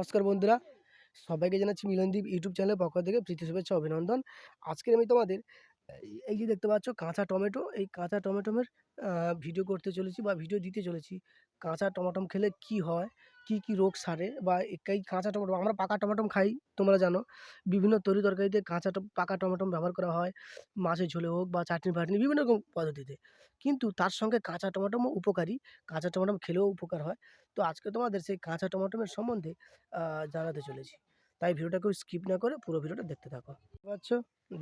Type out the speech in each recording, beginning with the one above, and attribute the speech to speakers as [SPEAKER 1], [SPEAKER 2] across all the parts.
[SPEAKER 1] নমস্কার বন্ধুরা। সবাইকে জানাচ্ছি মিলনদীপ ইউটিউব চ্যানেলের পক্ষ থেকে প্রীতি শুভেচ্ছা অভিনন্দন। আজকের আমি তোমাদের এই- যে দেখতে পাচ্ছ কাঁচা টমেটো, এই কাঁচা টমেটোমের ভিডিও করতে চলেছি বা ভিডিও দিতে চলেছি। কাঁচা টমাটম খেলে কি হয়? কি কি রোগ সারে? বা এই কাঁচা টমেটো, আমরা পাকা টমাটম খাই, তোমরা জানো। বিভিন্ন তরি তরকারিতে কাঁচা পাকা টমাটম ব্যবহার করা হয়। মাছের ঝোলে হোক বা চাটনি ফাটনি, বিভিন্ন রকম পদ্ধতিতে। কিন্তু তার সঙ্গে কাঁচা টমাটমও উপকারী। কাঁচা টমাটম খেলেও উপকার হয়। তো আজকে তোমাদের সেই কাঁচা টমাটমের সম্বন্ধে জানাতে চলেছি। তাই ভিডিওটাকে স্কিপ না করে পুরো ভিডিওটা দেখতে থাকো। পাচ্ছ?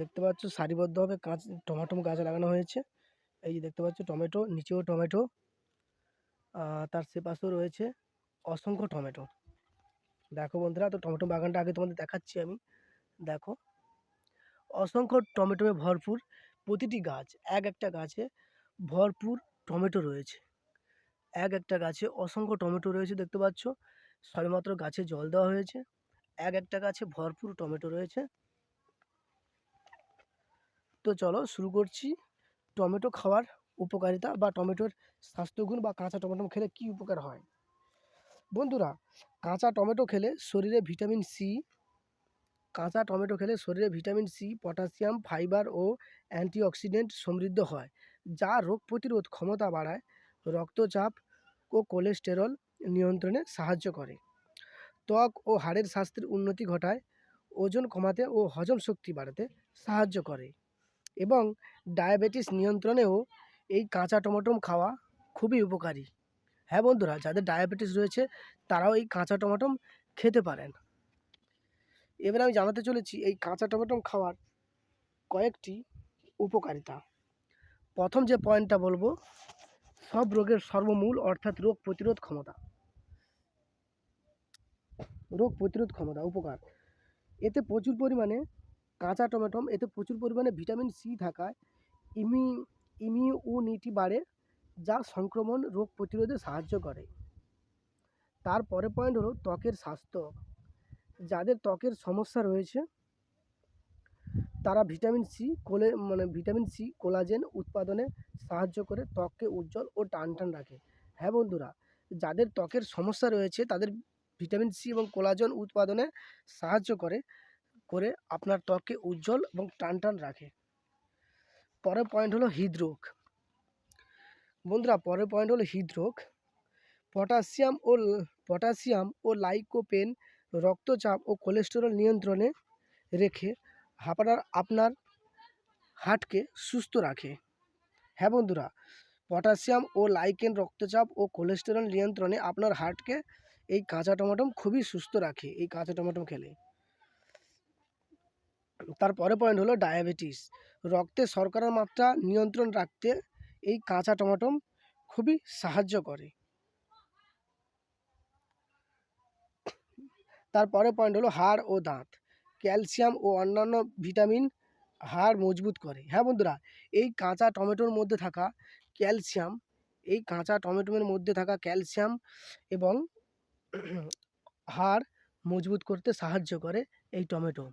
[SPEAKER 1] দেখতে পাচ্ছ সারিবদ্ধভাবে কাঁচ, টমাটম গাছ লাগানো হয়েছে। এই যে দেখতে পাচ্ছ টমেটো, নিচেও টমেটো তার সে পাশেও রয়েছে অসংখ্য টমেটো। দেখো বন্ধুরা, তো টমেটো বাগানটা আগে তোমাদের দেখাচ্ছি আমি। দেখো, অসংখ্য টমেটোমে ভরপুর প্রতিটি গাছ, এক একটা গাছে ভরপুর টমেটো রয়েছে। এক একটা গাছে অসংখ্য টমেটো রয়েছে, দেখতে পাচ্ছ? সবেমাত্র গাছে জল দেওয়া হয়েছে। এক একটা গাছে ভরপুর টমেটো রয়েছে। তো চলো শুরু করছি। টমেটো খাওয়ার উপকারিতা বা টমেটোর স্বাস্থ্যগুণ বা কাঁচা টমেটো খেলে কি উপকার হয়? বন্ধুরা, কাঁচা টমেটো খেলে শরীরে ভিটামিন সি, কাঁচা টমেটো খেলে শরীরে ভিটামিন সি, পটাশিয়াম, ফাইবার ও অ্যান্টিঅক্সিডেন্ট সমৃদ্ধ হয়, যা রোগ প্রতিরোধ ক্ষমতা বাড়ায়, রক্তচাপ ও কোলেস্টেরল নিয়ন্ত্রণে সাহায্য করে। ত্বক ও হাড়ের স্বাস্থ্যের উন্নতি ঘটায়, ওজন কমাতে ও হজম শক্তি বাড়াতে সাহায্য করে এবং ডায়াবেটিস নিয়ন্ত্রণেও এই কাঁচা টমেটো খাওয়া খুবই উপকারী। হ্যাঁ বন্ধুরা, যাদের ডায়াবেটিস রয়েছে, তারাও এই কাঁচা টমেটো খেতে পারেন। এবার আমি জানাতে চলেছি এই কাঁচা টমেটো খাওয়ার কয়েকটি উপকারিতা। প্রথম যে পয়েন্টটা বলব, সব রোগের সর্বমূল অর্থাৎ রোগ প্রতিরোধ ক্ষমতা। রোগ প্রতিরোধ ক্ষমতা, উপকার। এতে প্রচুর পরিমাণে কাঁচা টমেটো, এতে প্রচুর পরিমাণে ভিটামিন সি থাকায় ইমি, ইমিউনিটি বাড়ে, যা সংক্রমণ রোগ প্রতিরোধে সাহায্য করে। তারপরে পয়েন্ট হলো ত্বকের স্বাস্থ্য। যাদের ত্বকের সমস্যা রয়েছে, তারা ভিটামিন সি, কোলে মানে ভিটামিন সি, কোলাজেন উৎপাদনে সাহায্য করে ত্বককে উজ্জ্বল ও টান টান রাখে। হ্যাঁ বন্ধুরা, যাদের ত্বকের সমস্যা রয়েছে, তাদের ভিটামিন সি এবং কোলাজন উৎপাদনে সাহায্য করে করে আপনার ত্বককে উজ্জ্বল এবং টান টান রাখে। পরের পয়েন্ট হলো হৃদরোগ। বন্ধুরা, পরের পয়েন্ট হলো হৃদরোগ। পটাশিয়াম ও পটাশিয়াম ও লাইকোপেন রক্তচাপ ও কোলেস্টেরল নিয়ন্ত্রণে রেখে আপনার আপনার হার্টকে সুস্থ রাখে। হ্যাঁ বন্ধুরা, পটাশিয়াম ও লাইকেন রক্তচাপ ও কোলেস্টেরল নিয়ন্ত্রণে আপনার হার্টকে এই কাঁচা টমেটো খুবই সুস্থ রাখে, এই কাঁচা টমেটো খেলে। তারপরে পয়েন্ট হলো ডায়াবেটিস রক্তে শর্করার মাত্রা নিয়ন্ত্রণ রাখতে এই কাঁচা টমেটো খুবই সাহায্য করে। তারপরে পয়েন্ট হলো হাড় ও দাঁত। ক্যালসিয়াম ও অন্যান্য ভিটামিন হাড় মজবুত করে। হ্যাঁ বন্ধুরা, এই কাঁচা টমেটোর মধ্যে থাকা ক্যালসিয়াম, এই কাঁচা টমেটোর মধ্যে থাকা ক্যালসিয়াম এবং হাড় মজবুত করতে সাহায্য করে এই টমেটো।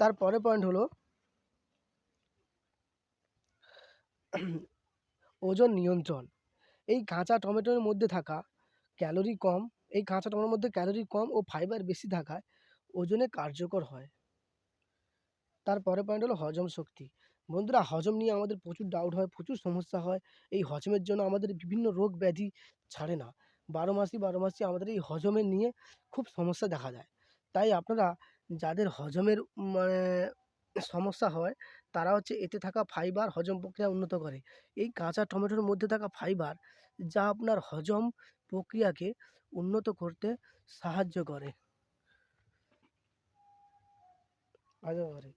[SPEAKER 1] তারপরে পয়েন্ট হলো, ওজন নিয়ন্ত্রণ। এই কাঁচা টমেটোর মধ্যে থাকা ক্যালোরি কম, এই কাঁচা টমেটোর মধ্যে ক্যালোরি কম ও ফাইবার বেশি থাকায় ওজনে কার্যকর হয়। তারপরে পয়েন্ট হলো হজম শক্তি। বন্ধুরা হজম নিয়ে আমাদের প্রচুর ডাউট হয়, প্রচুর সমস্যা হয়। এই হজমের জন্য আমাদের বিভিন্ন রোগ ব্যাধি ছাড়ে না। বারো মাসই বারো মাসই আমাদের এই হজমের নিয়ে খুব সমস্যা দেখা যায় তাই আপনারা যাদের হজমের মানে সমস্যা হয়, তারা হচ্ছে এতে থাকা ফাইবার হজম প্রক্রিয়া উন্নত করে। এই কাঁচা টমেটোর মধ্যে থাকা ফাইবার যা আপনার হজম প্রক্রিয়াকে উন্নত করতে সাহায্য করে। সাহায্য করে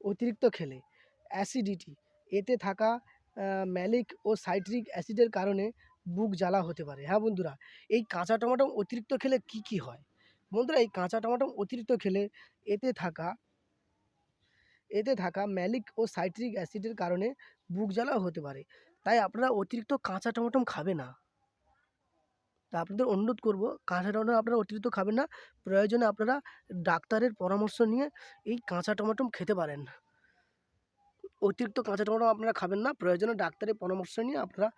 [SPEAKER 1] অতিরিক্ত খেলে। অ্যাসিডিটি। এতে থাকা ম্যালিক ও সাইট্রিক অ্যাসিডের কারণে বুক জ্বালা হতে পারে। হ্যাঁ বন্ধুরা, এই কাঁচা টমেটো অতিরিক্ত খেলে কি কি হয়? বন্ধুরা, এই কাঁচা টমেটো অতিরিক্ত খেলে এতে থাকা এতে থাকা ম্যালিক ও সাইট্রিক অ্যাসিডের কারণে বুক জ্বালাও হতে পারে। তাই আপনারা অতিরিক্ত কাঁচা টমেটো খাবে না। তা আপনাদের অনুরোধ করব, কাঁচা টমেটো আপনারা অতিরিক্ত খাবেন না। প্রয়োজনে আপনারা ডাক্তারের পরামর্শ নিয়ে এই কাঁচা টমেটো খেতে পারেন। অতিরিক্ত কাঁচা টমেটো আপনারা খাবেন না। প্রয়োজনে ডাক্তারের পরামর্শ নিয়ে আপনারা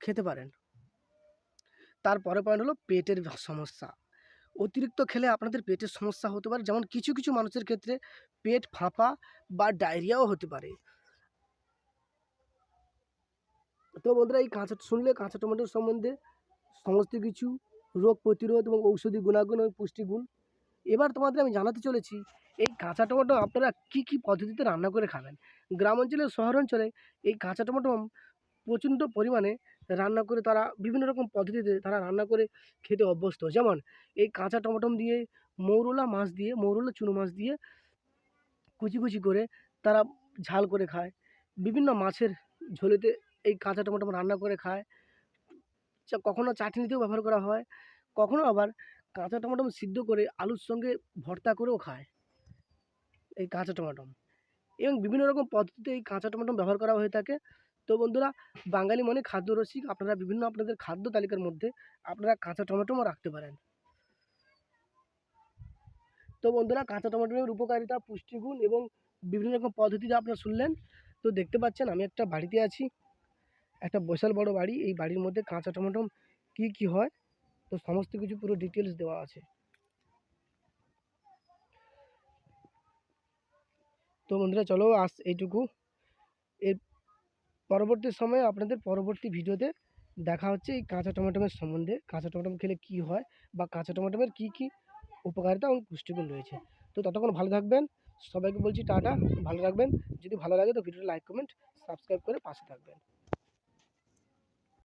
[SPEAKER 1] খেতে পারেন। তারপরে পয়েন্ট হলো পেটের সমস্যা। অতিরিক্ত খেলে আপনাদের পেটের সমস্যা হতে পারে। যেমন কিছু কিছু মানুষের ক্ষেত্রে পেট ফাঁপা বা ডায়রিয়াও হতে পারে। তো বন্ধুরা, এই কাঁচা শুনলে কাঁচা টমেটোর সম্বন্ধে সমস্ত কিছু, রোগ প্রতিরোধ এবং ঔষধি গুণাগুণ এবং পুষ্টিগুণ এবার তোমাদের আমি জানাতে চলেছি, এই কাঁচা টমেটো আপনারা কী কী পদ্ধতিতে রান্না করে খাবেন? গ্রাম অঞ্চলে শহর অঞ্চলে এই কাঁচা টমেটো প্রচণ্ড পরিমাণে রান্না করে তারা বিভিন্ন রকম পদ্ধতিতে তারা রান্না করে খেতে অভ্যস্ত। যেমন এই কাঁচা টমেটো দিয়ে মৌরলা মাছ দিয়ে, মৌরলা চুনো মাছ দিয়ে কুচি কুচি করে তারা ঝাল করে খায়। বিভিন্ন মাছের ঝোলেতে এই কাঁচা টমেটো রান্না করে খায়। কখনো চাটনিতেও ব্যবহার করা হয়, কখনো আবার কাঁচা টমেটো সিদ্ধ করে আলুর সঙ্গে ভর্তা করেও খায়। এই কাঁচা টমেটো এবং বিভিন্ন রকম পদ্ধতিতে এই কাঁচা টমেটো ব্যবহার করা হয়ে থাকে। তো বন্ধুরা, বাঙালি মনে খাদ্য রসিক, আপনারা বিভিন্ন আপনাদের খাদ্য তালিকার মধ্যে আপনারা কাঁচা টমেটোও রাখতে পারেন। তো বন্ধুরা, কাঁচা টমেটোর উপকারিতা, পুষ্টিগুণ এবং বিভিন্ন রকম পদ্ধতিতে আপনারা শুনলেন। তো দেখতে পাচ্ছেন, আমি একটা বাড়িতে আছি। একটা বিশাল বড় বাড়ি। এই বাড়ির মধ্যে কাঁচা টমেটো কী কী হয়? তো সমস্ত কিছু পুরো ডিটেলস দেওয়া আছে। তো বন্ধুরা, চলো আজ এইটুকু। এর পরবর্তী সময়ে আপনাদের পরবর্তী ভিডিওতে দেখা হচ্ছে এই কাঁচা টমেটোমের সম্বন্ধে। কাঁচা টমেটো খেলে কী হয় বা কাঁচা টমেটোমের কী কী উপকারিতা এবং পুষ্টিগুণ রয়েছে। তো ততক্ষণ ভালো থাকবেন। সবাইকে বলছি টাটা, ভালো রাখবেন যদি ভালো লাগে তো ভিডিওটা লাইক, কমেন্ট, সাবস্ক্রাইব করে পাশে থাকবেন।